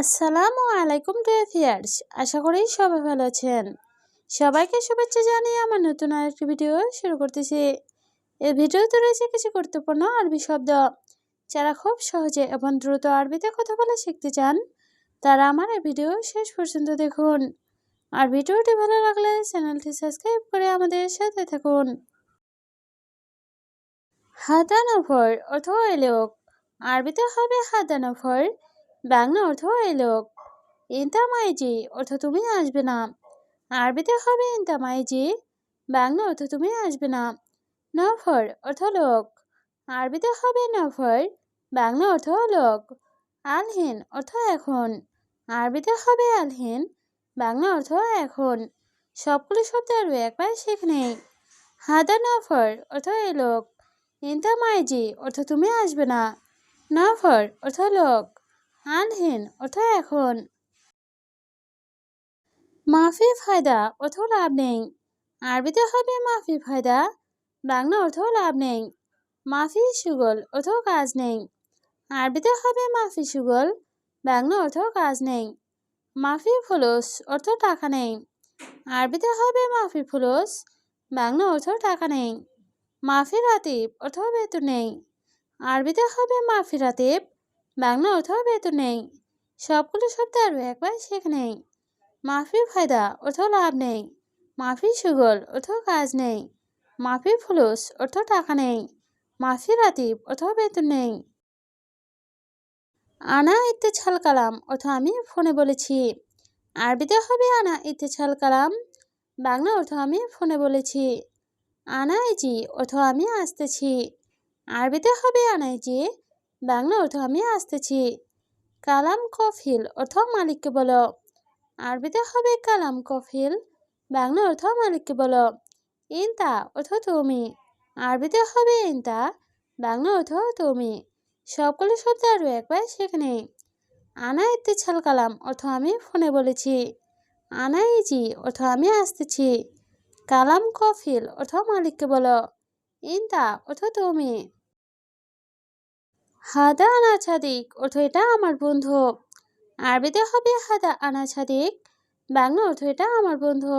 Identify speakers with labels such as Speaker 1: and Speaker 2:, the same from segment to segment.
Speaker 1: আসসালামু আলাইকুম ডিয়ার্স আশা করি সবাই ভালো আছেন। সবাইকে শুভেচ্ছা জানিয়ে আমার নতুন আরেকটি ভিডিও শুরু করতেছি। এই ভিডিওতে রয়েছে কিছু গুরুত্বপূর্ণ আরবি শব্দ। যারা খুব সহজে এবং দ্রুত আরবিতে কথা বলে শিখতে চান, তারা আমার এই ভিডিও শেষ পর্যন্ত দেখুন। আর ভিডিওটি ভালো লাগলে চ্যানেলটি সাবস্ক্রাইব করে আমাদের সাথে থাকুন। হাদানফর অর্থ এলোক। আরবিতে হবে হাদানফর। বাংলা অর্থ এলোক ইন্তামাইজি, অর্থ তুমি আসবে না। আরবিতে হবে ইন্তামাইজি বাংলা অর্থ তুমি আসবে না। নফর অর্থ লোক। আরবিতে হবে নফর বাংলা অর্থ লোক। আলহীন, অর্থ এখন। আরবিতে হবে আলহীন বাংলা অর্থ এখন। সবগুলো শব্দ আরও একবার শিখে নেই। হাদা নফর অর্থ এলোক ইন্তামাইজি, অর্থ তুমি আসবে না। নফর অর্থ লোক। আনহীন অর্থ এখন। মাফি ফায়দা অর্থ লাভ নেই। আরবিতে হবে মাফি ফায়দা, বাংলা অর্থ লাভ নেই। মাফি সুগল অর্থ কাজ নেই। আরবিতে হবে মাফি সুগল, বাংলা অর্থ কাজ নেই। মাফি ফুলুস অর্থ টাকা নেই। আরবিতে হবে মাফি ফুলুস, বাংলা অর্থ টাকা নেই। মাফি রাতিব অর্থ বেতন নেই। আরবিতে হবে মাফি রাতিব বাংলা অর্থ বেতন নেই। সবগুলো শব্দ আরও একবার শেখে নেই। মাফি ফায়দা অর্থ লাভ নেই। মাফি সুগল অর্থ কাজ নেই। মাফি ফুলুস অর্থ টাকা নেই। মাফি রাতিব অর্থ বেতন নেই। আনা ইত্তে ছাল কালাম অর্থ আমি ফোনে বলেছি। আরবিতে হবে আনা ইত্তে ছাল কালাম। বাংলা অর্থ আমি ফোনে বলেছি। আনাইজি অর্থ আমি আসতেছি। আরবিতে হবে আনাইজি বাংলা অর্থ আমি আসতেছি। কালাম কফিল অর্থ মালিককে বলো। আরবিতে হবে কালাম কফিল, বাংলা অর্থ মালিককে বলো। ইনতা অর্থ তুমি। আরবিতে হবে ইনতা, বাংলা অর্থ তুমি। সকল শব্দ আরও একবার সেখানে আনা ইত্তে ছাল কালাম অর্থ আমি ফোনে বলেছি। আনা ইজি অর্থ আমি আসতেছি। কালাম কফিল অর্থ মালিককে বলো। ইনতা অর্থ তুমি। হাদা আনা ছাদিক অর্থ এটা আমার বন্ধু। আরবিতে হবে হাদা আনা ছাদিক বাংলা অর্থ এটা আমার বন্ধু।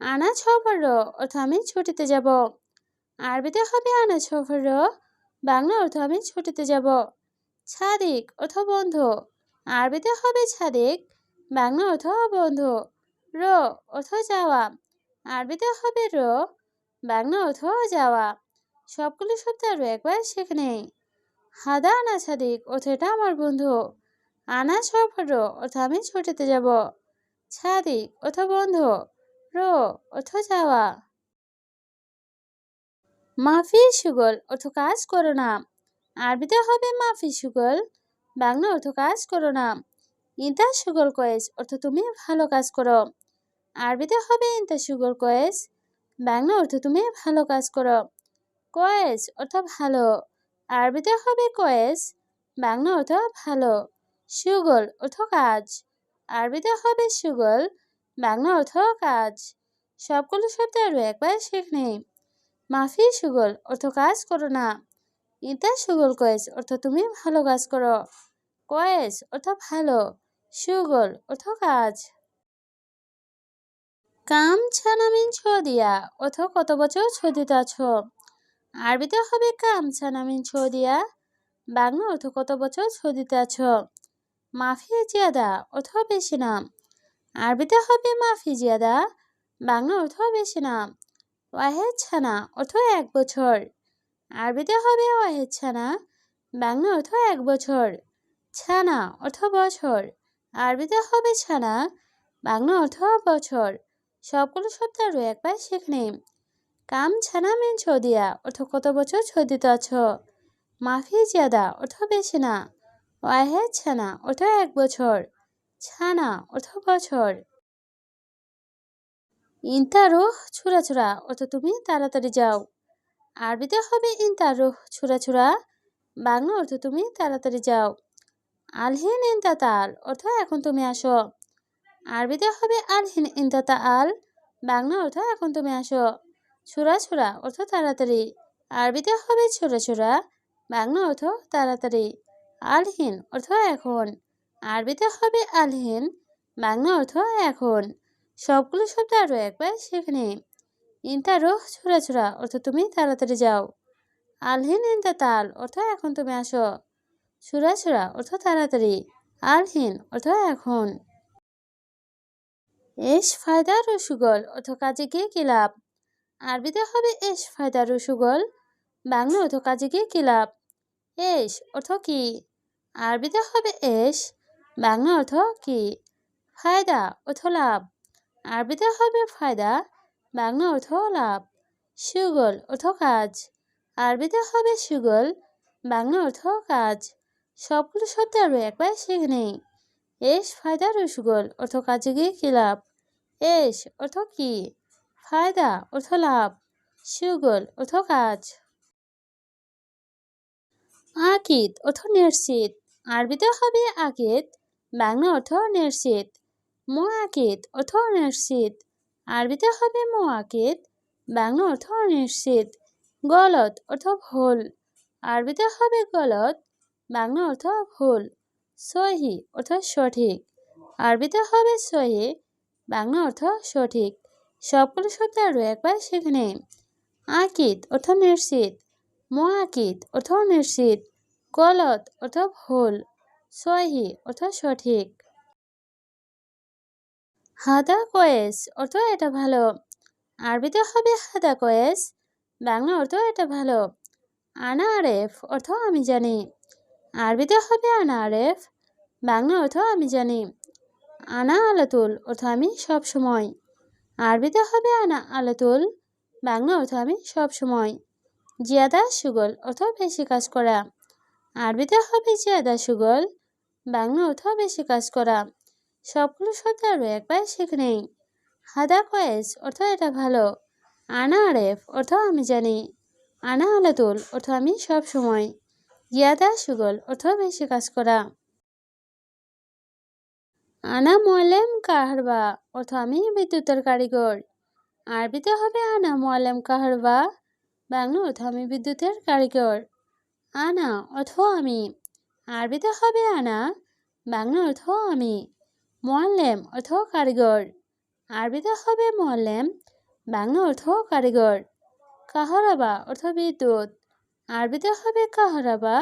Speaker 1: আনা ছফর অর্থ আমি ছুটিতে যাব। আরবিতে হবে আনা ছফর বাংলা অর্থ আমি ছুটিতে যাব। ছাদিক, অর্থ বন্ধু। আরবিতে হবে ছাদিক, বাংলা অর্থ বন্ধু। র, অর্থ যাওয়া। আরবিতে হবে র, বাংলা অর্থ যাওয়া। সবগুলো শব্দ আরও একবার সেখানে হাদা আনা ছাদিক অর্থ এটা আমার বন্ধু। আনা সফর অর্থ আমি ছুটিতে যাব। ছাদিক অর্থ বন্ধু। রো, অর্থ যাওয়া মাফি সুগল, অর্থ কাজ করো না। আরবিতে হবে মাফি সুগল, বাংলা অর্থ কাজ করো না। ইন্তা সুগল কয়েস, অর্থ তুমি ভালো কাজ করো। আরবিতে হবে ইন্তা সুগল কয়েস, বাংলা অর্থ তুমি ভালো কাজ করো। কয়েস, অর্থ ভালো। আরবিতে হবে কয়েস, বাংলা অর্থ ভালো। সুগল অর্থ কাজ। আরবিতে হবে সুগল, বাংলা অর্থ কাজ। সবগুলো শব্দ আরও একবার শেখনে মাফি সুগল অর্থ কাজ করো না। ইতা সুগল কয়েস অর্থ তুমি ভালো কাজ করো। কয়েস অর্থ ভালো, সুগল অর্থ কাজ। কাম ছানামিন ছ দিয়া অর্থ কত বছর ছদিতে আছো? আরবিতে হবে কাম, ছানামিন ছ দিয়া বাংলা অর্থ কত বছর ছদিতে আছো? মাফি জিয়াদা, অর্থ বেশি নাম আরবিতে হবে মাফি জিয়াদা, বাংলা অর্থ বেশি নাম ওয়াহেদ ছানা, অর্থ এক বছর। আরবিতে হবে ওয়াহেদ ছানা, বাংলা অর্থ এক বছর। ছানা, অর্থ বছর। আরবিতে হবে ছানা, বাংলা অর্থ বছর। সবগুলো শব্দ আরও একবার শিখনে কাম ছানা মেন ছদিয়া অর্থ কত বছর ছদিত আছ? মাফি জিয়াদা অর্থ বেশি না। ওয়াহেদ ছানা অর্থ এক বছর। ছানা অর্থ বছর। ইন্তারোহ ছুরা ছুরা অর্থ তুমি তাড়াতাড়ি যাও। আরবিতে হবে ইন্তারোহ ছুরা ছুরা। বাংলা অর্থ তুমি তাড়াতাড়ি যাও। আলহিন ইন্তাতা আল অর্থ এখন তুমি আসো। আরবিতে হবে আলহিন ইন্তাতা আল বাংলা অর্থ এখন তুমি আসো। ছুরা ছুরা অর্থ তাড়াতাড়ি। আরবিতে হবে ছোড়া ছোড়া, বাংলা অর্থ তাড়াতাড়ি। আলহীন অর্থ এখন। আরবিতে হবে আলহীন, বাংলা অর্থ এখন। সবগুলো শব্দ আরও একবার সেখানে ইন্তারো ছোড়া ছোড়া, অর্থ তুমি তাড়াতাড়ি যাও। আলহীন ইন্তা তাল অর্থ এখন তুমি আসো। ছোড়া ছোড়া, অর্থ তাড়াতাড়ি। আলহিন, অর্থ এখন। এস, ফায়দা, রসুগল, অর্থ কাজে গিয়ে কি লাভ? আরবিতে হবে এস ফায়দা রসুগল। বাংলা অর্থ কাজে গিয়ে কি লাভ? এস অর্থ কি? আরবিতে হবে এস, বাংলা অর্থ কি? ফায়দা অর্থ লাভ। আরবিতে হবে ফায়দা, বাংলা অর্থ লাভ। সুগল অর্থ কাজ। আরবিতে হবে সুগল, বাংলা অর্থ কাজ। সবগুলো শব্দ আরও একবার শিখে নেই। এস ফায়দা রসুগল অর্থ কাজে গিয়ে কি লাভ? এস অর্থ কি? ফায়দা অর্থ লাভ, সুগল অর্থ কাজ। আকিদ অর্থ নিশ্চিত, আরবিতে হবে আকিদ, বাংলা অর্থ নিশ্চিত মোয়াকিদ অর্থ নিশ্চিত, আরবিতে হবে মোয়াকিদ বাংলা অর্থ নিশ্চিত, গলত অর্থ ভুল, আরবিতে হবে গলত, বাংলা অর্থ ভুল, সহি অর্থ সঠিক, আরবিতে হবে সহি, বাংলা অর্থ সঠিক। সবগুলো শব্দ আরও একবার সেখানে। আকিদ অর্থ নিশ্চিত মোয়াকিদ অর্থ নিশ্চিত গলত অর্থ ভুল, সহি অর্থ সঠিক। হাদা কয়েস অর্থ এটা ভালো। আরবিতে হবে হাদা কয়েস, বাংলা অর্থ এটা ভালো। আনা আরেফ অর্থ আমি জানি। আরবিতে হবে আনা আরেফ, বাংলা অর্থ আমি জানি। আনা আলাতুল অর্থ আমি সব সময় আরবিতে হবে আনা আলাতুল। বাংলা অর্থ আমি সব সময়। জিয়াদা, সুগল অর্থ বেশি কাজ করা। আরবিতে হবে জিয়াদা, সুগল। বাংলা অর্থ বেশি কাজ করা। সবগুলো শব্দ আরও একবার শিখে নেই। হাদা কয়েস অর্থ এটা ভালো। আনা আরেফ অর্থ আমি জানি। আনা আলাতুল অর্থ আমি সব সময়। ইয়াদা সুগল অর্থ বেশি কাজ করা। আনা মোয়ালেম কাহারবা? অর্থ আমি বিদ্যুতের কারিগর। আরবিতে হবে আনা মোয়ালেম কাহারবা? বাংলা অর্থ আমি বিদ্যুতের কারিগর। আনা অর্থ আমি। আরবিতে হবে আনা, বাংলা অর্থ আমি। মোয়াল্লেম অর্থ কারিগর। আরবিতে হবে মোয়াল্লেম, বাংলা অর্থ কারিগর। কাহরাবা অর্থ বিদ্যুৎ। আরবিতে হবে কাহরাবা,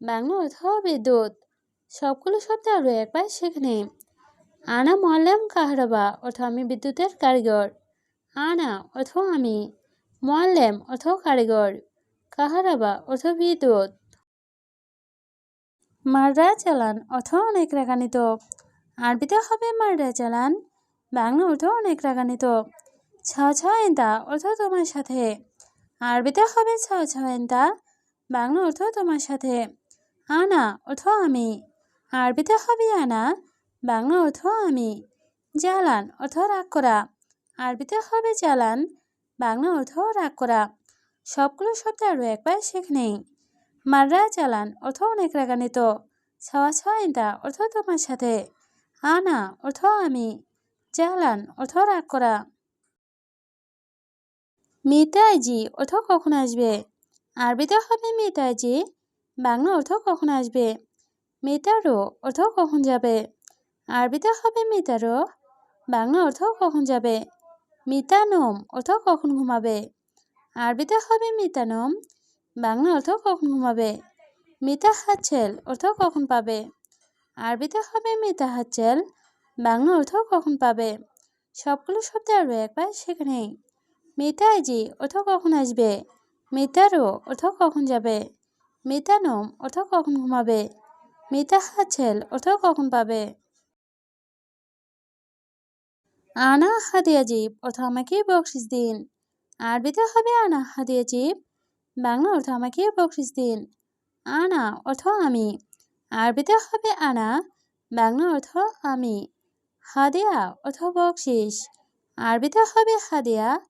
Speaker 1: বাংলা অর্থ বিদ্যুৎ। সবগুলো শব্দ আরও একবার সেখানে আনা মোয়াল্লেম কাহরাবা অর্থ আমি বিদ্যুতের কারিগর। আনা অর্থ আমি মোয়াল্লেম অর্থ কারিগর। কাহারাবা অর্থ বিদ্যুৎ। মাররা চালান অর্থ অনেক রাগান্বিত। আরবিতে হবে মাররা চালান বাংলা অর্থ অনেক রাগান্বিত। ছ ছ, এন্তা অর্থ তোমার সাথে। আরবিতে হবে ছ ছ, এন্তা, বাংলা অর্থ তোমার সাথে। আনা অর্থ আমি। আরবিতে হবে আনা বাংলা অর্থ আমি। জ্বালান অর্থ রাগ করা। আরবিতে হবে জ্বালান বাংলা অর্থ রাগ করা। সবগুলো শব্দ আরও একবার শেখ নেই। মাররা চালান অর্থ অনেক রাগান্বিত। ছাওয়া ছাওয়াইন্দা অর্থ তোমার সাথে। আনা অর্থ আমি। জ্বালান অর্থ রাগ করা। মিতাইজি অর্থ কখন আসবে? আরবিতে হবে মিতাইজি, বাংলা অর্থ কখন আসবে? মিতারো অর্থ কখন যাবে? আরবিতে হবে মিতারো বাংলা অর্থ কখন যাবে? মিতানম অর্থ কখন ঘুমাবে? আরবিতে হবে মিতানম, বাংলা অর্থ কখন ঘুমাবে? মিতা হাচ্ছেল অর্থ কখন পাবে? আরবিতে হবে মিতা হাচ্ছেল বাংলা অর্থ কখন পাবে? সবগুলো শব্দ আরও একবার সেখানে মিতাইজি অর্থ কখন আসবে? মিতারো অর্থ কখন যাবে? মিতানম অর্থ কখন ঘুমাবে? মিতা হাচ্ছেল অর্থ কখন পাবে? আনা হাদিয়া জীব অর্থ আমাকে বকশিস দিন। আরবিতে হবে আনা হাদিয়া জীব, বাংলা অর্থ আমাকে বকশিস দিন। আনা অর্থ আমি। আরবিতে হবে আনা, বাংলা অর্থ আমি। হাদিয়া অর্থ বকশিস। আরবিতে হবে হাদিয়া,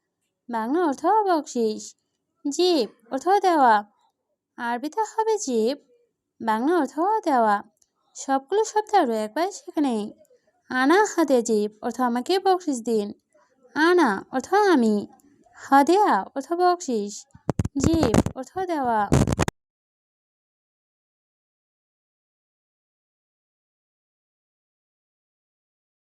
Speaker 1: বাংলা অর্থ বকশিস। জীব অর্থ দেওয়া। আরবিতে হবে জীব, বাংলা অর্থ দেওয়া। সবগুলো শব্দ আরও একবার সেখানে আনা হাদে জীব, অর্থ আমাকে বকশিস দিন। আনা, অর্থ আমি। হাদেয়া, অর্থ বকশিস। জীব, অর্থ দেওয়া।